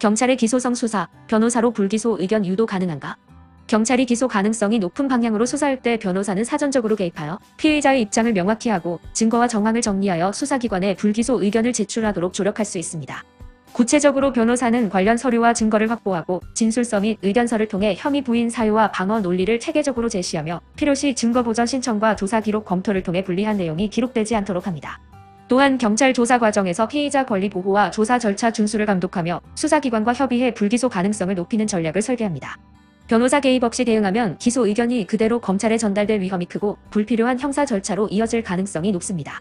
경찰의 기소성 수사, 변호사로 불기소 의견 유도 가능한가? 경찰이 기소 가능성이 높은 방향으로 수사할 때 변호사는 사전적으로 개입하여 피의자의 입장을 명확히 하고 증거와 정황을 정리하여 수사기관에 불기소 의견을 제출하도록 조력할 수 있습니다. 구체적으로 변호사는 관련 서류와 증거를 확보하고 진술서 및 의견서를 통해 혐의 부인 사유와 방어 논리를 체계적으로 제시하며 필요시 증거 보전 신청과 조사 기록 검토를 통해 불리한 내용이 기록되지 않도록 합니다. 또한 경찰 조사 과정에서 피의자 권리 보호와 조사 절차 준수를 감독하며 수사기관과 협의해 불기소 가능성을 높이는 전략을 설계합니다. 변호사 개입 없이 대응하면 기소 의견이 그대로 검찰에 전달될 위험이 크고 불필요한 형사 절차로 이어질 가능성이 높습니다.